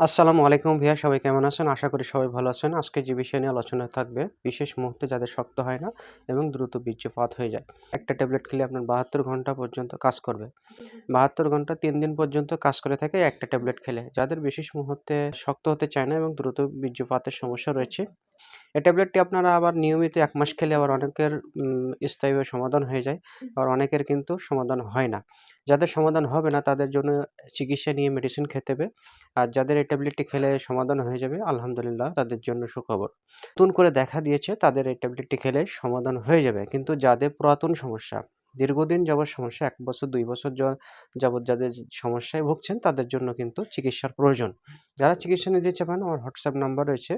আসসালামু আলাইকুম ভাইয়া সবাই কেমন আছেন? আশা করি সবাই ভালো আছেন। আজকে যে বিষয় নিয়ে আলোচনা থাকবে, বিশেষ মুহূর্তে যাদের শক্ত হয় না এবং দ্রুত বীর্যপাত হয়ে যায়। একটা ট্যাবলেট খেলে আপনার ৭২ ঘণ্টা পর্যন্ত কাজ করবে। ৭২ ঘণ্টা তিন দিন পর্যন্ত কাজ করে থাকে একটা ট্যাবলেট খেলে। যাদের বিশেষ মুহূর্তে শক্ত হতে চায় না এবং দ্রুত বীর্যপাতের সমস্যা রয়েছে, এই ট্যাবলেটটি আপনারা আবার নিয়মিত এক মাস খেলে আবার অনেকের স্থায়ীভাবে সমাধান হয়ে যায়। আবার অনেকের কিন্তু সমাধান হয় না। যাদের সমাধান হবে না তাদের জন্য চিকিৎসা নিয়ে মেডিসিন খেতে হবে। আর যাদের এই ট্যাবলেটটি খেলে সমাধান হয়ে যাবে আলহামদুলিল্লাহ তাদের জন্য সুখবর। নতুন করে দেখা দিয়েছে তাদের এই ট্যাবলেটটি খেলে সমাধান হয়ে যাবে। কিন্তু যাদের পুরাতন সমস্যা, দীর্ঘদিন যাবৎ সমস্যা এক বছর দুই বছর যাবৎ যাদের সমস্যায় ভুগছেন তাদের জন্য কিন্তু চিকিৎসার প্রয়োজন। যারা চিকিৎসা নিতে চাবেন আমার হোয়াটসঅ্যাপ নাম্বার রয়েছে।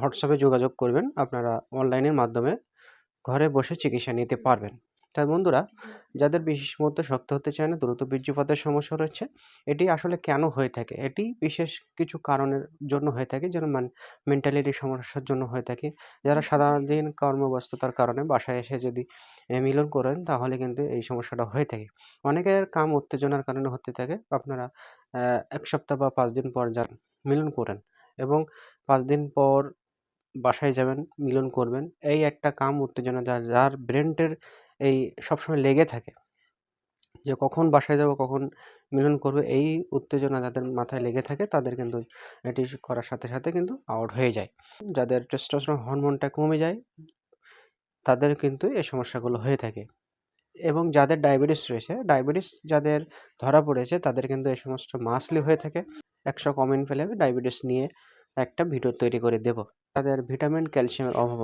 হোয়াটসঅ্যাপে যোগাযোগ করবেন। আপনারা অনলাইনের মাধ্যমে ঘরে বসে চিকিৎসা নিতে পারবেন। তাই বন্ধুরা, যাদের বিশেষ মুহূর্তে শক্ত হতে চায় না, দ্রুত বীর্যপাতের সমস্যা রয়েছে, এটি আসলে কেন হয়ে থাকে? এটি বিশেষ কিছু কারণের জন্য হয়ে থাকে যেমন মান মেন্টালিটি সমস্যার জন্য হয়ে থাকে। যারা সারাদিন কর্মব্যস্ততার কারণে বাসায় এসে যদি মিলন করেন তাহলে কিন্তু এই সমস্যাটা হয়ে থাকে। অনেকের কাম উত্তেজনার কারণে হতে থাকে। আপনারা এক সপ্তাহ বা পাঁচ দিন পর যান মিলন করেন এবং পাঁচ দিন পর বাসায় যাবেন, মিলন করবেন। এই একটা কাম উত্তেজনা যার যার ব্রেনটের এই সবসময় লেগে থাকে। যে কখন বাসায় যাব, কখন মিলন করবে এই উত্তেজনা যাদের মাথায় লেগে থাকে তাদের কিন্তু এটি করার সাথে, সাথে কিন্তু আউট হয়ে যায়। যাদের টেস্টোস্টেরন হরমোনটা কমে যায় তাদের কিন্তু এই সমস্যাগুলো হয়ে থাকে। এবং যাদের ডায়াবেটিস রয়েছে, ডায়াবেটিস যাদের ধরা পড়েছে তাদের কিন্তু এই সমস্ত মাসলি হয়ে থাকে। ১০০ কমেন্ট ফেলে আমি ডায়াবেটিস নিয়ে একটা ভিডিও তৈরি করে দেব। তাদের ভিটামিন, ক্যালসিয়ামের অভাব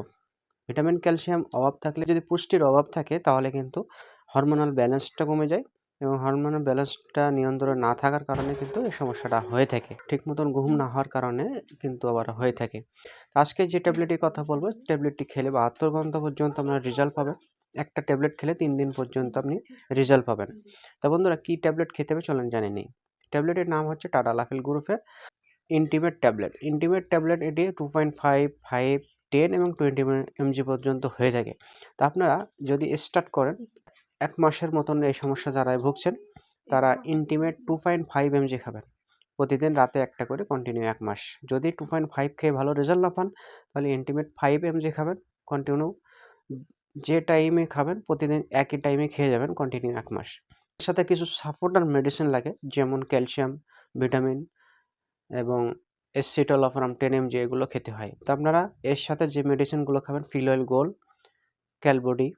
ভিটামিন, ক্যালসিয়াম অভাব থাকলে যদি পুষ্টির অভাব থাকে তাহলে কিন্তু হরমোনাল ব্যালেন্সটা কমে যায় এবং হরমোনাল ব্যালেন্সটা নিয়ন্ত্রণে না থাকার কারণে কিন্তু এই সমস্যাটা হয়ে থাকে। ঠিক মতন ঘুম না হওয়ার কারণে কিন্তু আবার হয়ে থাকে। আজকে যে ট্যাবলেটটির কথা বলব ট্যাবলেটটি খেলে ৭২ ঘণ্টা পর্যন্ত আপনার রেজাল্ট পাবেন। একটা ট্যাবলেট খেলে তিন দিন পর্যন্ত আপনি রেজাল্ট পাবেন। তা বন্ধুরা কি ট্যাবলেট খেতে হবে চলেন জেনে নেই। ট্যাবলেটের নাম হচ্ছে টাডালাফিল গ্রুপের ইন্টিমেট ট্যাবলেট। ইন্টিমেট ট্যাবলেট এটি 2.5, 5, 10 এবং 20 এমজি পর্যন্ত হয়ে থাকে। তো আপনারা যদি স্টার্ট করেন ১ মাসের মতন এই সমস্যা যারাই ভুগছেন তারা ইন্টিমেট 2.5 এমজি খাবেন। প্রতিদিন রাতে একটা করে কন্টিনিউ ১ মাস। যদি 2.5 খেয়ে ভালো রেজাল্ট না পান তাহলে ইন্টিমেট 5 এমজি খাবেন কন্টিনিউ যে টাইমে খাবেন প্রতিদিন একই টাইমে খেয়ে যাবেন কন্টিনিউ ১ মাস। সাথে কিছু সাপোর্টার মেডিসিন লাগে যেমন ক্যালসিয়াম, ভিটামিন এবং এসিটালফরাম 10 এমজি এগুলো খেতে হয়। তো আপনারা এর সাথে যে মেডিসিনগুলো খাবেন ফিলয়েল গোল ক্যালবডি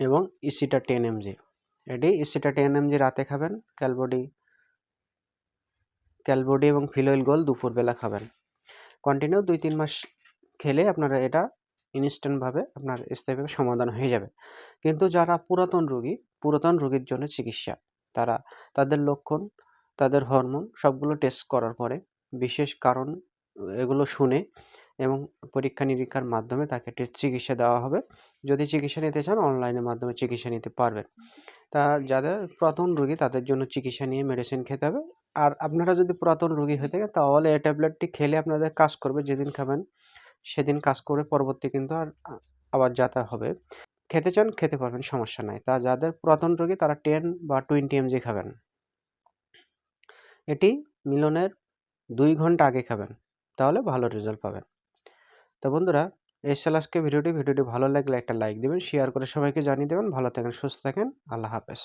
এবং ইসিটা 10 এমজি। এটি ইসিটা 10 এমজি রাতে খাবেন, ক্যালবডি ক্যালবডি এবং ফিলয়েল গোল্ড দুপুরবেলা খাবেন। কন্টিনিউ ২-৩ মাস খেলে আপনারা এটা ইনস্ট্যান্টভাবে আপনার স্থায়ীভাবে সমাধান হয়ে যাবে। কিন্তু যারা পুরাতন রোগী, পুরাতন রোগীর জন্য চিকিৎসা। তারা তাদের লক্ষণ, তাদের হরমোন সবগুলো টেস্ট করার পরে, বিশেষ কারণ এগুলো শুনে এবং পরীক্ষা-নিরীক্ষার মাধ্যমে তাকে চিকিৎসা দেওয়া হবে। যদি চিকিৎসা নিতে চান অনলাইনের মাধ্যমে চিকিৎসা নিতে পারবেন। তা যাদের পুরাতন রোগী, তাদের জন্য চিকিৎসা নিয়ে মেডিসিন খেতে হবে। আর আপনারা যদি পুরাতন রোগী হয়ে থাকেন, তাহলে এই ট্যাবলেটটি খেলে আপনাদের কাজ করবে। যেদিন খাবেন, সেদিন কাজ করে পরবর্তী কিন্তু আর আবার যাতা হবে। খেতে চান, খেতে পারবেন, সমস্যা নাই। তা যাদের পুরাতন রোগী, তারা টেন বা 20 এমজি খাবেন। এটি মিলনের দুই ঘণ্টা আগে খাবেন। তাহলে ভালো রেজাল্ট পাবেন। তো বন্ধুরা এই ছিল আজকে ভিডিওটি। ভিডিওটি ভালো লাগলে একটা লাইক দেবেন শেয়ার করে সবাইকে জানিয়ে দেবেন। ভালো থাকেন, সুস্থ থাকেন। আল্লাহ হাফেজ।